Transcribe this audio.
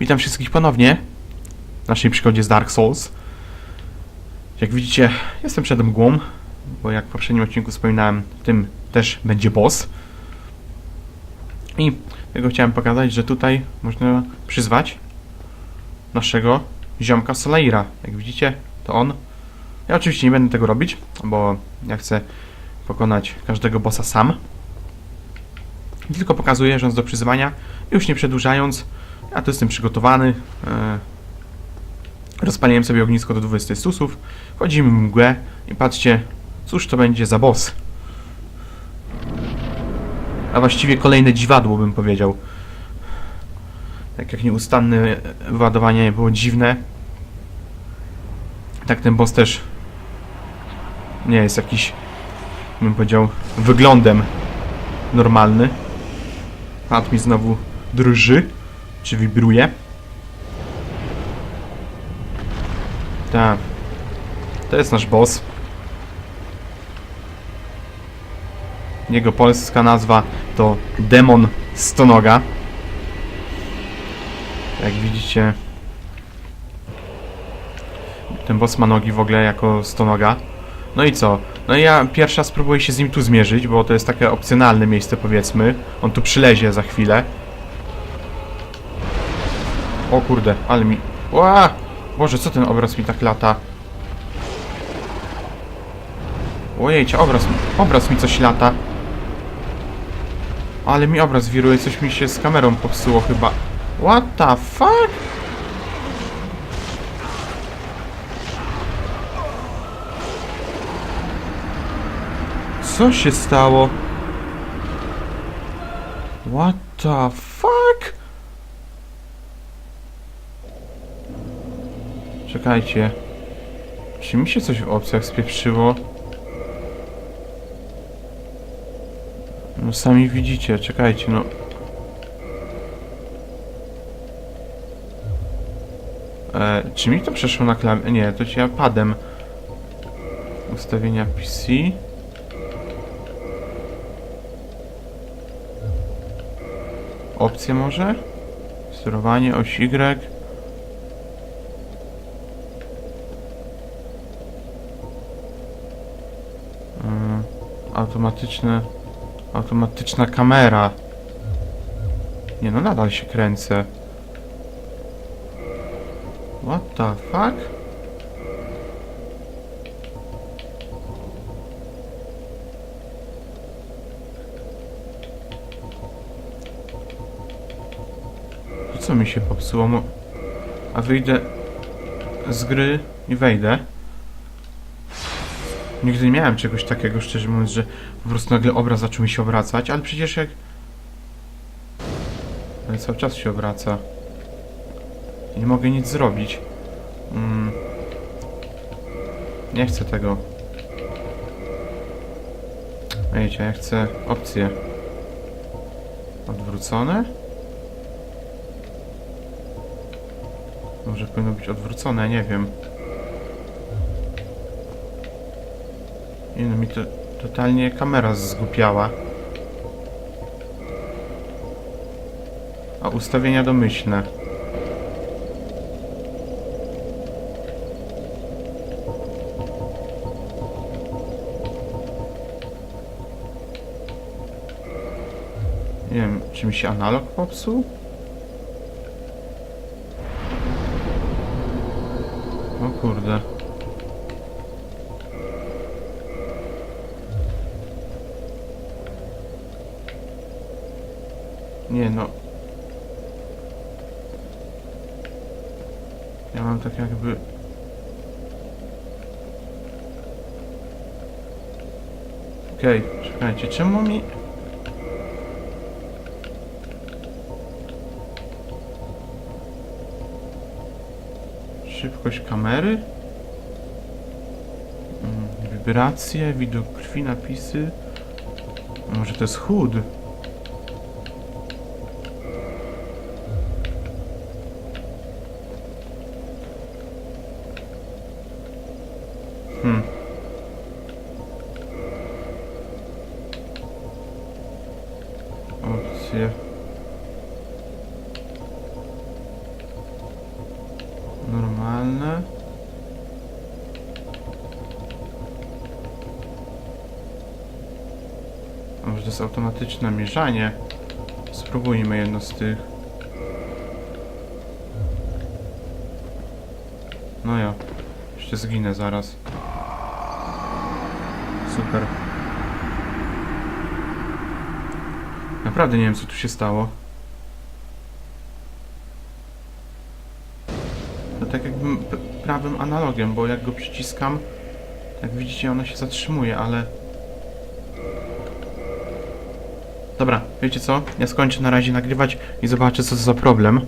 Witam wszystkich ponownie w naszej przygodzie z Dark Souls. Jak widzicie, jestem przed mgłą, bo jak w poprzednim odcinku wspominałem, w tym też będzie boss. I tego chciałem pokazać, że tutaj można przyzwać naszego ziomka Solaira. Jak widzicie, to on. Ja oczywiście nie będę tego robić, bo ja chcę pokonać każdego bossa sam. Tylko pokazuję, że on jest do przyzywania. Już nie przedłużając, ja tu jestem przygotowany. E, rozpaliłem sobie ognisko do 20 stusów. Wchodzimy w mgłę i patrzcie, cóż to będzie za boss. A właściwie kolejne dziwadło bym powiedział. Tak jak nieustanne wyładowanie było dziwne, tak ten boss też nie jest jakiś, bym powiedział, wyglądem normalny. Pad mi znowu drży, czy wibruje. Tak. To jest nasz boss. Jego polska nazwa to Demon Stonoga. Jak widzicie, ten boss ma nogi w ogóle jako stonoga. No i co? No i ja pierwsza spróbuję się z nim tu zmierzyć, bo to jest takie opcjonalne miejsce powiedzmy. On tu przylezie za chwilę. O kurde, ale mi... Ła! Boże, co ten obraz mi tak lata? Ojejcie, obraz, obraz mi coś lata. Ale mi obraz wiruje, coś mi się z kamerą popsuło chyba. What the fuck? Co się stało? What the fuck? Czekajcie. Czy mi się coś w opcjach spieprzyło? No sami widzicie, czekajcie, no. E, czy mi to przeszło na klam... Nie, to ja padem. Ustawienia PC. Opcje może? Sterowanie, oś Y. Mm, automatyczne automatyczna kamera nie no nadal się kręcę what the fuck To co mi się popsuło? A wyjdę z gry i wejdę. Nigdy nie miałem czegoś takiego, szczerze mówiąc, że po prostu nagle obraz zaczął mi się obracać, ale przecież jak... Ale cały czas się obraca. Nie mogę nic zrobić. Mm. Nie chcę tego. Wiecie, ja chcę opcje. Odwrócone? Może powinno być odwrócone, nie wiem. Nie no, mi to totalnie kamera zgłupiała. A ustawienia domyślne. Nie wiem, czy mi się analog popsuł? O kurde. Nie no. Ja mam tak jakby... Okej, czekajcie, czemu mi... Szybkość kamery? Mm, Wibracje, widok krwi, napisy... Może to jest HUD? Hmm. Opcje. A może to jest automatyczne mierzanie? Spróbujmy jedno z tych. No ja. Jeszcze zginę zaraz. Super. Naprawdę nie wiem co tu się stało. To tak jakbym p- prawym analogiem, bo jak go przyciskam, jak widzicie ona się zatrzymuje, ale... Dobra, wiecie co? Ja skończę na razie nagrywać i zobaczę co to za problem.